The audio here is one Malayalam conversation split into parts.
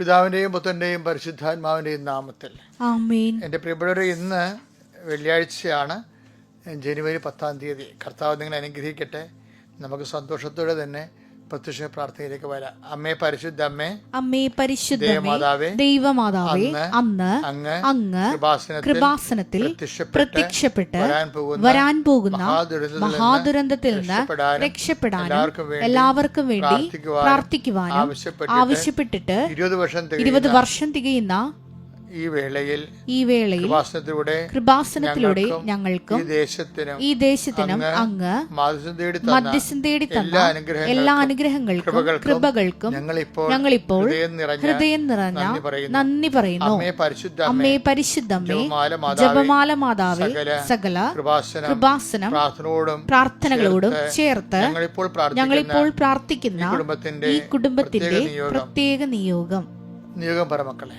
പിതാവിന്റെയും പുത്രന്റെയും പരിശുദ്ധാത്മാവിന്റെയും നാമത്തിൽ. എന്റെ പ്രിയപ്പെട്ടവരെ ഇന്ന് വെള്ളിയാഴ്ചയാണ് ജനുവരി പത്താം തീയതി. കർത്താവ് നിങ്ങളെ അനുഗ്രഹിക്കട്ടെ. നമുക്ക് സന്തോഷത്തോടെ തന്നെ പ്രത്യക്ഷ പ്രാർത്ഥനയിലേക്ക് വരാം. അമ്മേ പരിശുദ്ധ അമ്മേ അമ്മേ പരിശുദ്ധ ദേവമാതാവേ, ദൈവമാതാവേ അന്ന് അങ്ങ് അങ്ങ് കൃപാസനത്തിൽ പ്രത്യക്ഷപ്പെട്ട് വരാൻ പോകുന്ന മഹാദുരന്തത്തിൽ നിന്ന് രക്ഷപ്പെടാനും എല്ലാവർക്കും വേണ്ടി പ്രാർത്ഥിക്കുവാനും ആവശ്യപ്പെട്ടിട്ട് ഇരുപത് വർഷം തികയുന്ന ഈ വേളയിൽ ഈ വേളയിൽ കൃപാസനത്തിലൂടെ ഞങ്ങൾക്കും ഈ ദേശത്തിനും അങ്ങ് മാധ്യസ്ഥം തേടി എല്ലാ തന്ന അനുഗ്രഹങ്ങൾക്കും എല്ലാ അനുഗ്രഹങ്ങൾക്കും കൃപകൾക്കും ഞങ്ങളിപ്പോൾ ഹൃദയം നിറഞ്ഞ നന്ദി പറയുന്നു. അമ്മേ പരിശുദ്ധ അമ്മേ പരിശുദ്ധമ്മേ ജപമാല മാതാവേ, സകല കൃപാസനം പ്രാർത്ഥനകളോടും ചേർത്ത് ഞങ്ങളിപ്പോൾ പ്രാർത്ഥിക്കുന്ന ഈ കുടുംബത്തിന്റെ പ്രത്യേക നിയോഗം. പ്രത്യേക നിയോഗം. നിയോഗം പറ മക്കളെ.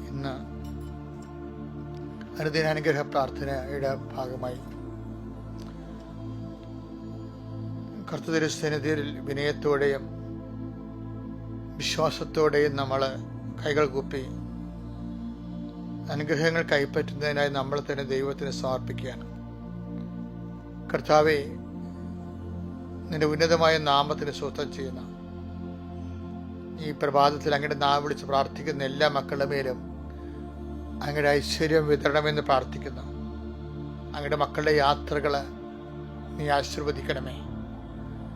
അനുദിനാനുഗ്രഹ പ്രാർത്ഥനയുടെ ഭാഗമായി. കർത്തൃസന്നിധിയിൽ വിനയത്തോടെയും വിശ്വാസത്തോടെയും നമ്മൾ കൈകൾ കൂപ്പി അനുഗ്രഹങ്ങൾ കൈപ്പറ്റുന്നതിനായി നമ്മൾ തന്നെ ദൈവത്തിന് സമർപ്പിക്കുകയാണ്. കർത്താവെ നിന്റെ ഉന്നതമായ നാമത്തിന് സ്വസ്ഥം ചെയ്യുന്ന ഈ പ്രഭാതത്തിൽ അങ്ങയുടെ നാം വിളിച്ച് പ്രാർത്ഥിക്കുന്ന എല്ലാ മക്കളുടെ മേലും അങ്ങയുടെ ഐശ്വര്യം വിതരണമെന്ന് പ്രാർത്ഥിക്കുന്നു. അങ്ങയുടെ മക്കളുടെ യാത്രകൾ നീ ആശീർവദിക്കണമേ.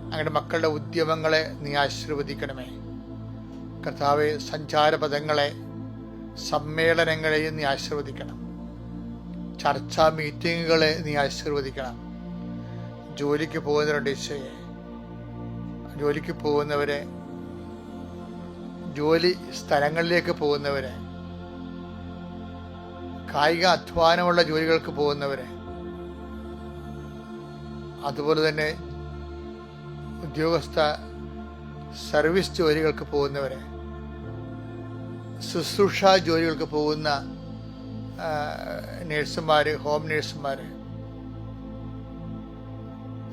അങ്ങയുടെ മക്കളുടെ ഉദ്യമങ്ങളെ നീ ആശീർവദിക്കണമേ. കർത്താവ് സഞ്ചാരപഥങ്ങളെ സമ്മേളനങ്ങളെയും നീ ആശീർവദിക്കണം. ചർച്ചാ മീറ്റിങ്ങുകളെ നീ ആശീർവദിക്കണം. ജോലിക്ക് പോകുന്നവരുണ്ട് ഈശോയെ ജോലിക്ക് പോകുന്നവരെ ജോലി സ്ഥലങ്ങളിലേക്ക് പോകുന്നവരെ കായിക അധ്വാനമുള്ള ജോലികൾക്ക് പോകുന്നവരെ. അതുപോലെ തന്നെ ഉദ്യോഗസ്ഥ സർവീസ് ജോലികൾക്ക് പോകുന്നവരെ. ശുശ്രൂഷ ജോലികൾക്ക് പോകുന്ന നേഴ്സുമാർ ഹോം നേഴ്സുമാർ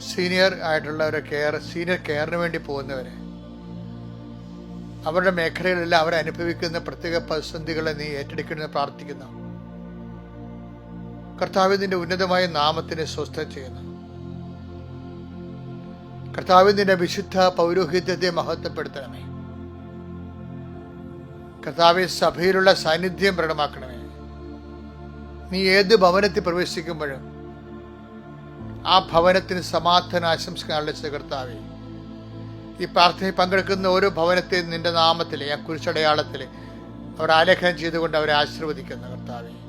സീനിയർ ആയിട്ടുള്ളവരെ കെയർ സീനിയർ കെയറിന് വേണ്ടി പോകുന്നവരെ. അവരുടെ മേഖലകളിലെല്ലാം അവരനുഭവിക്കുന്ന പ്രത്യേക പ്രതിസന്ധികളെ നീ ഏറ്റെടുക്കണമെന്ന് പ്രാർത്ഥിക്കുന്നു. കർത്താവിന്റെ ഉന്നതമായ നാമത്തിനെ സ്വസ്ഥ ചെയ്യുന്നു. കർത്താവിന്റെ വിശുദ്ധ പൗരോഹിത്യത്തെ മഹത്വപ്പെടുത്തണമേ. കർത്താവെ സഭയിലുള്ള സാന്നിധ്യം പ്രകടമാക്കണമേ. നീ ഏത് ഭവനത്തിൽ പ്രവേശിക്കുമ്പോഴും ആ ഭവനത്തിന് സമാധാന ആശംസകളുടെ കർത്താവെ ഈ പ്രാർത്ഥനയിൽ പങ്കെടുക്കുന്ന ഓരോ ഭവനത്തെയും നിന്റെ നാമത്തിൽ ആ കുരിശടയാളത്തിൽ അവർ ആലേഖനം ചെയ്തുകൊണ്ട് അവരെ ആശീർവദിക്കുന്ന കർത്താവെ.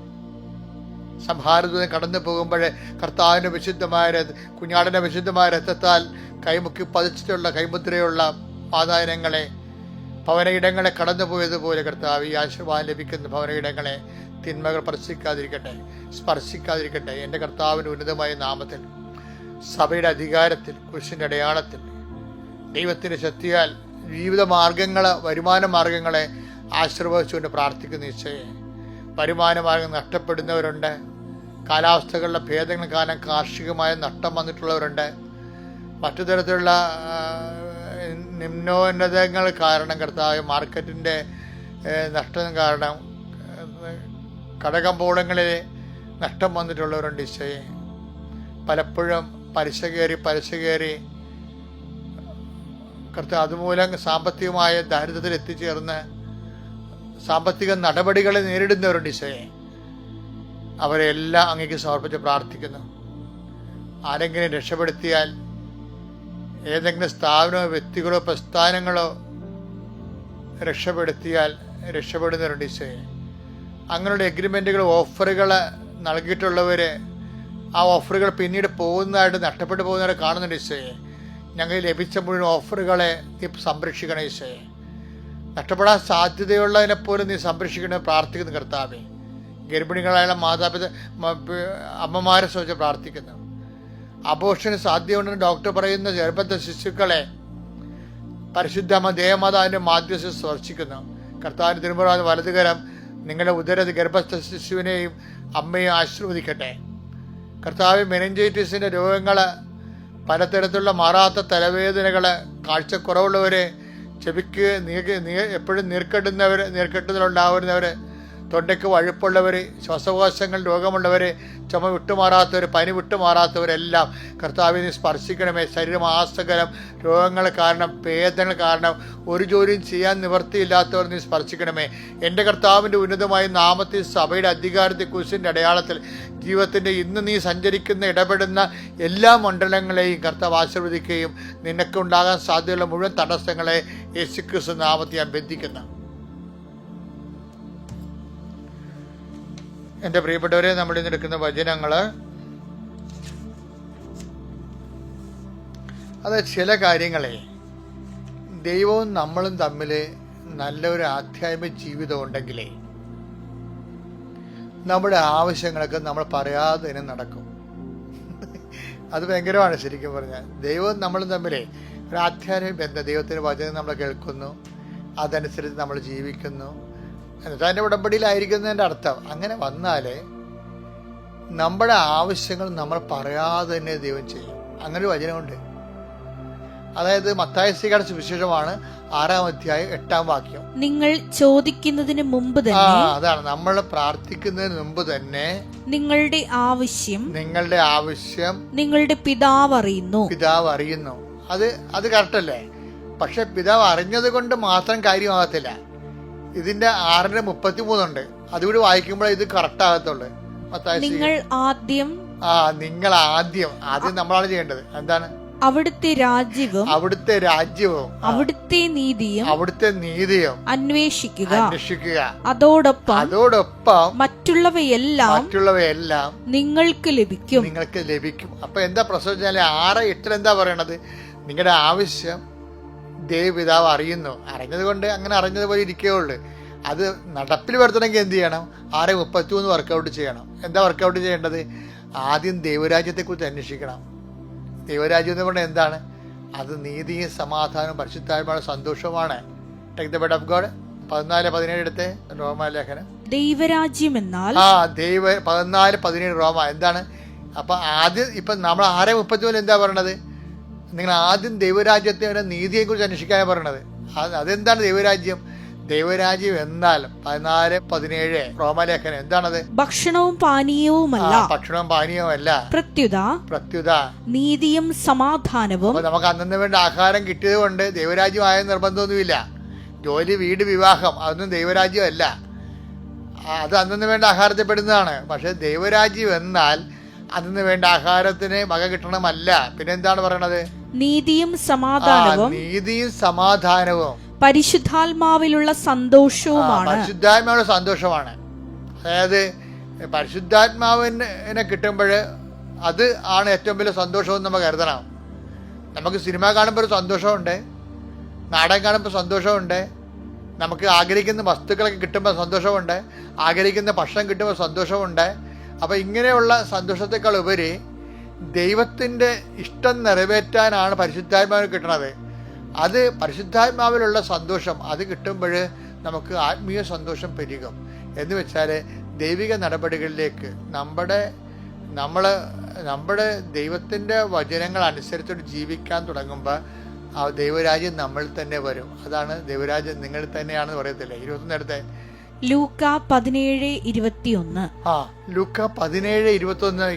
സംഹാരദൂതം കടന്നു പോകുമ്പോൾ കർത്താവിന്റെ വിശുദ്ധമായ കുഞ്ഞാടിന്റെ വിശുദ്ധമായ രക്തത്താൽ കൈമുക്കി പതിച്ചിട്ടുള്ള കൈമുദ്രയുള്ള പാതായനങ്ങളെ ഭവനയിടങ്ങളെ കടന്നു പോയതുപോലെ കർത്താവ് ഈ ആശീർവാദം ലഭിക്കുന്ന ഭവനയിടങ്ങളെ തിന്മകൾ സ്പർശിക്കാതിരിക്കട്ടെ സ്പർശിക്കാതിരിക്കട്ടെ. എന്റെ കർത്താവിന്റെ ഉന്നതമായ നാമത്തിൽ സഭയുടെ അധികാരത്തിൽ കുരിശിന്റെ അടയാളത്തിൽ ദൈവത്തിന്റെ ശക്തിയാൽ ജീവിത മാർഗങ്ങളെ വരുമാന മാർഗങ്ങളെ ആശീർവദിച്ചുകൊണ്ട് പ്രാർത്ഥിക്കുന്ന നിശ്ചയെ വരുമാന മാർഗം നഷ്ടപ്പെടുന്നവരുണ്ട്. കാലാവസ്ഥകളുടെ ഭേദങ്ങൾ കാരണം കാർഷികമായ നഷ്ടം വന്നിട്ടുള്ളവരുണ്ട്. മറ്റു തരത്തിലുള്ള നിമ്നോന്നതങ്ങൾ കാരണം കർത്താവ് മാർക്കറ്റിന്റെ നഷ്ടം കാരണം കടകമ്പോളങ്ങളിൽ നഷ്ടം വന്നിട്ടുള്ളവരുണ്ട് ഈശോയെ. പലപ്പോഴും പലിശ കയറി പലിശ കയറി കർത്താവ് അതുമൂലം സാമ്പത്തികമായ ദാരിദ്ര്യത്തിൽ എത്തിച്ചേർന്ന് സാമ്പത്തിക നടപടികളെ നേരിടുന്നവരുണ്ട് ഈശോയെ അവരെല്ലാം അങ്ങേക്ക് സമർപ്പിച്ച് പ്രാർത്ഥിക്കുന്നു. ആരെങ്കിലും രക്ഷപ്പെടുത്തിയാൽ ഏതെങ്കിലും സ്ഥാപനമോ വ്യക്തികളോ പ്രസ്ഥാനങ്ങളോ രക്ഷപ്പെടുത്തിയാൽ രക്ഷപ്പെടുന്നവരുണ്ട് ഈശോയെ അങ്ങനെയുള്ള എഗ്രിമെന്റുകൾ ഓഫറുകൾ നൽകിയിട്ടുള്ളവർ ആ ഓഫറുകൾ പിന്നീട് പോകുന്നതായിട്ട് നഷ്ടപ്പെട്ടു പോകുന്നവരെ കാണുന്നുണ്ട് ഈശോയെ ഞങ്ങൾ ലഭിച്ച മുഴുവൻ ഓഫറുകളെ സംരക്ഷിക്കണം ഈശോയെ നഷ്ടപ്പെടാൻ സാധ്യതയുള്ളതിനെ പോലും നീ സംരക്ഷിക്കണമെന്ന് പ്രാർത്ഥിക്കുന്നു കർത്താവെ. ഗർഭിണികളായുള്ള മാതാപിതാ അമ്മമാരെ സംബന്ധിച്ച് പ്രാർത്ഥിക്കുന്നു. അബോഷന് സാധ്യതയുണ്ടെന്ന് ഡോക്ടർ പറയുന്ന ഗർഭത്തെ ശിശുക്കളെ പരിശുദ്ധമ ദേവമാതാവിന്റെ മാധ്യസ്ഥ സ്പർശിക്കുന്നു. കർത്താവിന് തിരുമുറ വലതുകരം നിങ്ങളുടെ ഉദര ഗർഭസ്ഥ ശിശുവിനെയും അമ്മയും ആശീർവദിക്കട്ടെ. കർത്താവ് മെനഞ്ചൈറ്റിസിന്റെ രോഗങ്ങൾ പലതരത്തിലുള്ള മാറാത്ത തലവേദനകൾ കാഴ്ചക്കുറവുള്ളവർ ചെവിക്ക് നീ എപ്പോഴും നീർക്കെട്ടുന്നവർ നീർക്കെട്ടുതലുണ്ടാവുന്നവർ തൊണ്ടയ്ക്ക് വഴുപ്പുള്ളവർ ശ്വാസകോശങ്ങൾ രോഗമുള്ളവർ ചുമ വിട്ടുമാറാത്തവർ പനി വിട്ടുമാറാത്തവരെല്ലാം കർത്താവിനെ സ്പർശിക്കണമേ. ശരീരം ആസകലം രോഗങ്ങൾ കാരണം വേദന കാരണം ഒരു ജോലിയും ചെയ്യാൻ നിവർത്തിയില്ലാത്തവർ നീ സ്പർശിക്കണമേ. എന്റെ കർത്താവിന്റെ ഉന്നതമായ നാമത്തിൽ സഭയുടെ അധികാരത്തെ കുരിശിന്റെ അടയാളത്തിൽ ജീവിതത്തിന്റെ ഇന്ന് നീ സഞ്ചരിക്കുന്ന ഇടപെടുന്ന എല്ലാ മണ്ഡലങ്ങളെയും കർത്താവ് ആശീർവദിക്കുകയും നിനക്കുണ്ടാകാൻ സാധ്യതയുള്ള മുഴുവൻ തടസ്സങ്ങളെ യേശുക്രിസ്തു നാമത്തെ ഞാൻ ബന്ധിക്കുന്നു. എന്റെ പ്രിയപ്പെട്ടവരെ നമ്മൾ ഇന്ന് എടുക്കുന്ന വചനങ്ങൾ അത് ചില കാര്യങ്ങളെ ദൈവവും നമ്മളും തമ്മിൽ നല്ലൊരു ആധ്യാത്മിക ജീവിതം ഉണ്ടെങ്കിലേ നമ്മുടെ ആവശ്യങ്ങളൊക്കെ നമ്മൾ പറയാതെ തന്നെ നടക്കും. അത് ഭയങ്കരമാണ് ശരിക്കും പറഞ്ഞാൽ ദൈവവും നമ്മളും തമ്മിലേ ഒരു ആധ്യാത്മിക ബന്ധം ദൈവത്തിന്റെ വചനം നമ്മൾ കേൾക്കുന്നു അതനുസരിച്ച് നമ്മൾ ജീവിക്കുന്നു. എന്നിട്ട് അതിന്റെ ഉടമ്പടിയിലായിരിക്കുന്നതിന്റെ അർത്ഥം. അങ്ങനെ വന്നാൽ നമ്മുടെ ആവശ്യങ്ങൾ നമ്മൾ പറയാതെ തന്നെ ദൈവം ചെയ്യും. അങ്ങനെ ഒരു വചനമുണ്ട്. അതായത് മത്തായ സ്വീകാര സുവിശേഷമാണ് ആറാം അധ്യായം എട്ടാം വാക്യം. നിങ്ങൾ ചോദിക്കുന്നതിന് മുമ്പ് തന്നെ അതാണ്. നമ്മൾ പ്രാർത്ഥിക്കുന്നതിന് മുമ്പ് തന്നെ നിങ്ങളുടെ ആവശ്യം നിങ്ങളുടെ ആവശ്യം നിങ്ങളുടെ പിതാവ് അറിയുന്നു. പിതാവ് അറിയുന്നു. അത് അത് കറക്റ്റല്ലേ പക്ഷെ പിതാവ് അറിഞ്ഞത് കൊണ്ട് മാത്രം കാര്യമാകത്തില്ല. ഇതിന്റെ ആറിന് മുപ്പത്തി മൂന്നുണ്ട് അതുകൂടി വായിക്കുമ്പോഴേ ഇത് കറക്റ്റ് ആകത്തുള്ളൂ. നിങ്ങൾ ആദ്യം ആ നിങ്ങൾ ആദ്യം ആദ്യം നമ്മളാണ് ചെയ്യേണ്ടത്. എന്താണ്? അവിടുത്തെ രാജ്യവും അവിടുത്തെ രാജ്യവും അവിടുത്തെ നീതിയും അവിടുത്തെ നീതിയും അന്വേഷിക്കുക. അന്വേഷിക്കുക. അതോടൊപ്പം അതോടൊപ്പം മറ്റുള്ളവയെല്ലാം മറ്റുള്ളവയെല്ലാം നിങ്ങൾക്ക് ലഭിക്കും. നിങ്ങൾക്ക് ലഭിക്കും. അപ്പൊ എന്താ പ്രശ്നം വെച്ചാൽ ആറ് എട്ടിൽ എന്താ പറയണത്? നിങ്ങളുടെ ആവശ്യം ദേവപിതാവ് അറിയുന്നു. അറിഞ്ഞത് കൊണ്ട് അങ്ങനെ അറിഞ്ഞതുപോലെ ഇരിക്കുകയുള്ളൂ. അത് നടപ്പിൽ വരുത്തണമെങ്കിൽ എന്ത് ചെയ്യണം? ആറ് മുപ്പത്തി മൂന്ന് വർക്കൗട്ട് ചെയ്യണം. എന്താ വർക്കൗട്ട് ചെയ്യേണ്ടത്? ആദ്യം ദൈവരാജ്യത്തെക്കുറിച്ച് അന്വേഷിക്കണം. ദൈവരാജ്യം എന്ന് പറഞ്ഞാൽ എന്താണ്? അത് നീതിയും സമാധാനവും പരിശുദ്ധാത്മാവും സന്തോഷവുമാണ്. Take the bed of God പതിനാല് പതിനേഴ് എടുത്ത്. റോമാലേഖനം ദൈവരാജ്യം എന്നാൽ ആ ദൈവ പതിനാല് പതിനേഴ് റോമ. എന്താണ്? അപ്പൊ ആദ്യം ഇപ്പൊ നമ്മൾ ആറ് മുപ്പത്തി മൂന്ന് എന്താ പറയണത്? നിങ്ങൾ ആദ്യം ദൈവരാജ്യത്തെ നീതിയെക്കുറിച്ച് അന്വേഷിക്കാനാണ് പറയണത്. അതെന്താണ് ദൈവരാജ്യം? ദൈവരാജ്യം എന്നാൽ പതിനാല് പതിനേഴ് റോമലേഖനം എന്താണത്? ഭക്ഷണവും പാനീയവുമല്ല. ഭക്ഷണവും പാനീയവുമല്ല. പ്രത്യുത. പ്രത്യുത. നീതിയും സമാധാനവും. നമുക്ക് അന്നു വേണ്ട ആഹാരം കിട്ടിയത് കൊണ്ട് ദൈവരാജ്യമായ നിർബന്ധമൊന്നുമില്ല. ജോലി വീട് വിവാഹം അതൊന്നും ദൈവരാജ്യമല്ല. അത് അന്നു വേണ്ട ആഹാരത്തിൽ പെടുന്നതാണ്. പക്ഷെ ദൈവരാജ്യം എന്നാൽ അന്നു വേണ്ട ആഹാരത്തിന് വക കിട്ടണമല്ല. പിന്നെ എന്താണ് പറയണത്? നീതിയും സമാധാനവും നീതിയും സമാധാനവും. പരിശുദ്ധാത്മാവിലുള്ള സന്തോഷവുമാണ്. പരിശുദ്ധാത്മാവിലുള്ള സന്തോഷമാണ്. അതായത് പരിശുദ്ധാത്മാവിനെ കിട്ടുമ്പോൾ അത് ആണ് ഏറ്റവും വലിയ സന്തോഷമെന്ന് നമ്മൾ കരുതണം. നമുക്ക് സിനിമ കാണുമ്പോൾ ഒരു സന്തോഷമുണ്ട്. നാടകം കാണുമ്പോൾ സന്തോഷമുണ്ട്. നമുക്ക് ആഗ്രഹിക്കുന്ന വസ്തുക്കളൊക്കെ കിട്ടുമ്പോൾ സന്തോഷമുണ്ട്. ആഗ്രഹിക്കുന്ന ഭക്ഷണം കിട്ടുമ്പോൾ സന്തോഷമുണ്ട്. അപ്പോൾ ഇങ്ങനെയുള്ള സന്തോഷത്തെക്കാൾ ഉപരി ദൈവത്തിന്റെ ഇഷ്ടം നിറവേറ്റാനാണ് പരിശുദ്ധാത്മാവിന് കിട്ടുന്നത് അത് പരിശുദ്ധാത്മാവിലുള്ള സന്തോഷം അത് കിട്ടുമ്പോൾ നമുക്ക് ആത്മീയ സന്തോഷം പെരുകും. എന്ന് വെച്ചാൽ ദൈവിക നടപടികളിലേക്ക് നമ്മുടെ നമ്മൾ നമ്മുടെ ദൈവത്തിന്റെ വചനങ്ങൾ അനുസരിച്ചിട്ട് ജീവിക്കാൻ തുടങ്ങുമ്പോൾ ആ ദൈവരാജ്യം നമ്മൾ തന്നെ വരും. അതാണ് ദൈവരാജ്യം നിങ്ങൾ തന്നെയാണെന്ന് പറയത്തില്ലേ? ഇരുപത്തൊന്നിടത്തെ ലൂക്ക പതിനേഴ് ഇരുപത്തിയൊന്ന്. ആ ലുക്ക പതിനേഴ് ഇരുപത്തി ഒന്ന്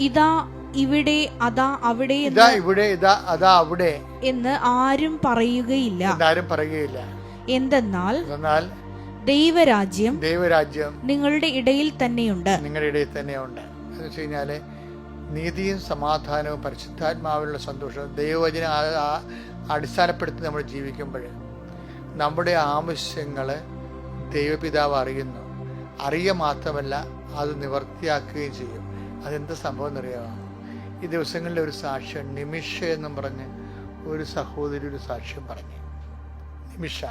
ഇതാ ഇവിടെ അതാ അവിടെ ഇതാ ഇവിടെ ഇതാ അതാ അവിടെ. എന്ന് ആരും പറയുകയില്ല. ആരും പറയുകയില്ല. എന്തെന്നാൽ എന്നാൽ ദൈവരാജ്യം ദൈവരാജ്യം നിങ്ങളുടെ ഇടയിൽ തന്നെയുണ്ട്. നിങ്ങളുടെ ഇടയിൽ തന്നെയുണ്ട്. എന്ന് വെച്ച് കഴിഞ്ഞാൽ നീതിയും സമാധാനവും പരിശുദ്ധാത്മാവിലുള്ള സന്തോഷവും ദൈവവചന അടിസ്ഥാനപ്പെടുത്തി നമ്മൾ ജീവിക്കുമ്പോൾ നമ്മുടെ ആവശ്യങ്ങൾ ദൈവപിതാവ് അറിയുന്നു. അറിയുക മാത്രമല്ല അത് നിവർത്തിയാക്കുകയും ചെയ്യും. അതെന്ത് സംഭവം എന്നറിയാമോ ഈ ദിവസങ്ങളിൽ ഒരു സാക്ഷ്യം നിമിഷ എന്നും പറഞ്ഞ് ഒരു സഹോദരി ഒരു സാക്ഷ്യം പറഞ്ഞു. നിമിഷ.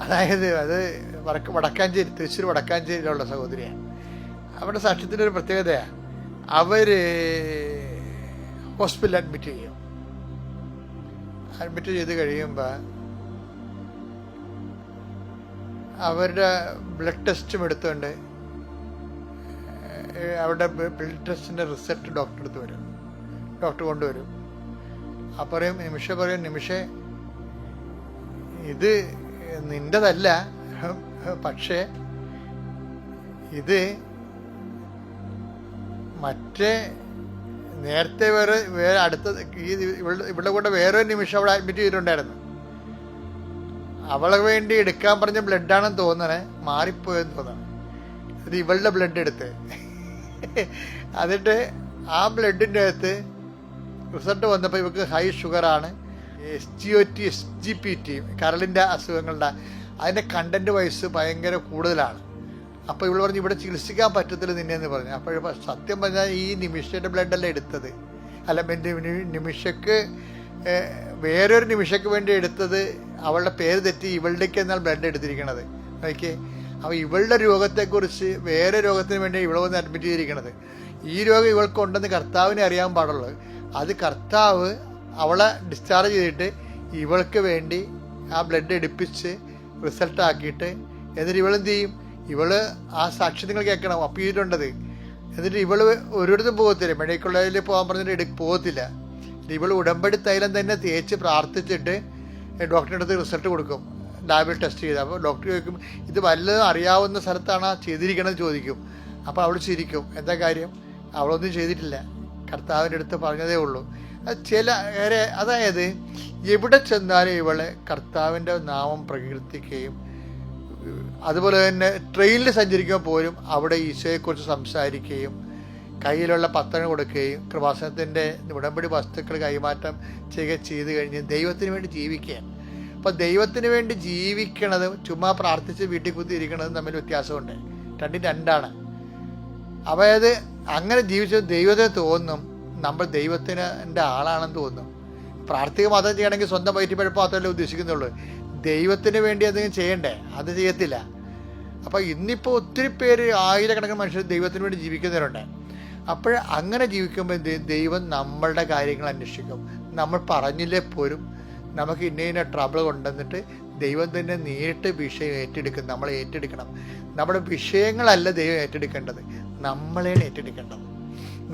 അതായത് അത് വടക്ക് വടക്കാഞ്ചേരി തൃശ്ശൂർ വടക്കാഞ്ചേരിയിലുള്ള സഹോദരിയാണ്. അവരുടെ സാക്ഷ്യത്തിന്റെ ഒരു പ്രത്യേകതയാണ് അവർ ഹോസ്പിറ്റലിൽ അഡ്മിറ്റ് ചെയ്യും. അഡ്മിറ്റ് ചെയ്ത് കഴിയുമ്പോൾ അവരുടെ ബ്ലഡ് ടെസ്റ്റും എടുത്തുകൊണ്ട് അവരുടെ ബ്ലഡ് ടെസ്റ്റിന്റെ റിസൾട്ട് ഡോക്ടർ അടുത്ത് വരും. ഡോക്ടർ കൊണ്ടുവരും. അപ്പറയും പറയും നിമിഷ പറയും നിമിഷേ ഇത് നിന്റെതല്ല പക്ഷേ ഇത് മറ്റേ നേരത്തെ വേറെ വേറെ അടുത്ത ഈ ഇവിടെ ഇവിടെ കൂടെ വേറൊരു നിമിഷം അവിടെ അഡ്മിറ്റ് ചെയ്തിട്ടുണ്ടായിരുന്നു. അവളെ വേണ്ടി എടുക്കാൻ പറഞ്ഞ ബ്ലഡാണെന്ന് തോന്നണേ മാറിപ്പോയെന്ന് തോന്നണേ. അത് ഇവളുടെ ബ്ലഡ് എടുത്ത്. എന്നിട്ട് ആ ബ്ലഡിന്റെ അകത്ത് റിസൾട്ട് വന്നപ്പോൾ ഇവർക്ക് high ഷുഗറാണ് S G O T S G P T കരളിന്റെ അസുഖങ്ങളുടെ അതിന്റെ കണ്ടന്റ് വയസ്സ് ഭയങ്കര കൂടുതലാണ്. അപ്പോൾ ഇവൾ പറഞ്ഞു ഇവിടെ ചികിത്സിക്കാൻ പറ്റത്തില്ല നിന്നെന്ന് പറഞ്ഞു. അപ്പോൾ സത്യം പറഞ്ഞാൽ ഈ നിമിഷയുടെ ബ്ലഡല്ല എടുത്തത്. അല്ല നിമിഷക്ക് വേറൊരു നിമിഷക്ക് വേണ്ടി എടുത്തത് അവളുടെ പേര് തെറ്റി ഇവളുടേക്ക് എന്നാൽ ബ്ലഡ് എടുത്തിരിക്കണത്. ഓക്കെ? അപ്പോൾ ഇവളുടെ രോഗത്തെക്കുറിച്ച് വേറെ രോഗത്തിന് വേണ്ടി ഇവളെ വന്ന് അഡ്മിറ്റ് ചെയ്തിരിക്കണത്. ഈ രോഗം ഇവൾക്കുണ്ടെന്ന് കർത്താവിനെ അറിയാൻ പാടുള്ളൂ. അത് കർത്താവ് അവളെ ഡിസ്ചാർജ് ചെയ്തിട്ട് ഇവൾക്ക് വേണ്ടി ആ ബ്ലഡ് എടുപ്പിച്ച് റിസൾട്ട് ആക്കിയിട്ട് എന്നിട്ട് ഇവളെന്ത് ചെയ്യും? ഇവൾ ആ സാക്ഷി നിങ്ങൾ കേൾക്കണം അപ്പീൽ ചെയ്തിട്ടുണ്ടത്. എന്നിട്ട് ഇവൾ ഒരിടത്തും പോകത്തില്ല. മെഡിക്കൽ കോളേജിൽ പോകാൻ പറഞ്ഞിട്ട് എടു പോകത്തില്ല. ഇവൾ ഉടമ്പടി തൈലം തന്നെ തേച്ച് പ്രാർത്ഥിച്ചിട്ട് ഡോക്ടറിന്റെ അടുത്ത് റിസൾട്ട് കൊടുക്കും. ലാബിൽ ടെസ്റ്റ് ചെയ്ത്. അപ്പോൾ ഡോക്ടർ ചോദിക്കും ഇത് വല്ലതും അറിയാവുന്ന സ്ഥലത്താണ് ചെയ്തിരിക്കണമെന്ന് ചോദിക്കും. അപ്പോൾ അവൾ ചിരിക്കും. എന്താ കാര്യം? അവളൊന്നും ചെയ്തിട്ടില്ല. കർത്താവിന്റെ അടുത്ത് പറഞ്ഞതേ ഉള്ളൂ. ചില അതായത് എവിടെ ചെന്നാലും ഇവളെ കർത്താവിന്റെ നാമം പ്രകീർത്തിക്കുകയും അതുപോലെ തന്നെ ട്രെയിനിൽ സഞ്ചരിക്കുമ്പോൾ പോലും അവിടെ ഈശോയെക്കുറിച്ച് സംസാരിക്കുകയും കയ്യിലുള്ള പത്രം കൊടുക്കുകയും കൃപാസനത്തിന്റെ ഉടമ്പടി വസ്തുക്കൾ കൈമാറ്റം ചെയ്യുക ചെയ്ത് കഴിഞ്ഞ് ദൈവത്തിന് വേണ്ടി ജീവിക്കുകയാണ് അപ്പോൾ ദൈവത്തിന് വേണ്ടി ജീവിക്കണതും ചുമ്മാ പ്രാർത്ഥിച്ച് വീട്ടിൽ കുത്തിയിരിക്കണതും തമ്മിൽ വ്യത്യാസമുണ്ട്. രണ്ടും രണ്ടാണ്. അതായത് അങ്ങനെ ജീവിച്ച ദൈവത്തിന് തോന്നും നമ്മൾ ദൈവത്തിന്റെ ആളാണെന്ന് തോന്നും. പ്രാർത്ഥിക മാത്രം ചെയ്യണമെങ്കിൽ സ്വന്തം വയറ്റിപ്പഴപ്പ് മാത്രമല്ലേ ഉദ്ദേശിക്കുന്നുള്ളൂ. ദൈവത്തിന് വേണ്ടി എന്തെങ്കിലും ചെയ്യണ്ടേ? അത് ചെയ്യത്തില്ല. അപ്പോൾ ഇന്നിപ്പോൾ ഒത്തിരി പേര് ആയിരക്കണക്കിന് മനുഷ്യർ ദൈവത്തിന് വേണ്ടി ജീവിക്കുന്നവരുണ്ട്. അപ്പോൾ അങ്ങനെ ജീവിക്കുമ്പോൾ? ദൈവം നമ്മളുടെ കാര്യങ്ങൾ അന്വേഷിക്കും. നമ്മൾ പറഞ്ഞില്ലേ പോലും നമുക്ക് ഇന്ന ഇന്ന ട്രബിൾ കൊണ്ടുവന്നിട്ട് ദൈവം തന്നെ നേരിട്ട് വിഷയം ഏറ്റെടുക്കും. നമ്മൾ ഏറ്റെടുക്കണം. നമ്മുടെ വിഷയങ്ങളല്ല ദൈവം ഏറ്റെടുക്കേണ്ടത്. നമ്മളെയാണ് ഏറ്റെടുക്കേണ്ടത്.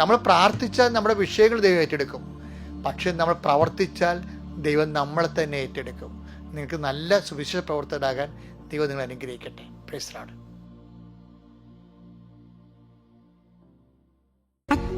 നമ്മൾ പ്രാർത്ഥിച്ചാൽ നമ്മുടെ വിഷയങ്ങൾ ദൈവം ഏറ്റെടുക്കും. പക്ഷെ നമ്മൾ പ്രവർത്തിച്ചാൽ ദൈവം നമ്മളെ തന്നെ ഏറ്റെടുക്കും. നിങ്ങൾക്ക് നല്ല സുവിശേഷ പ്രവർത്തകരാകാൻ ദൈവം നിങ്ങൾ അനുഗ്രഹിക്കട്ടെ. പ്രൈസ്ലാണ്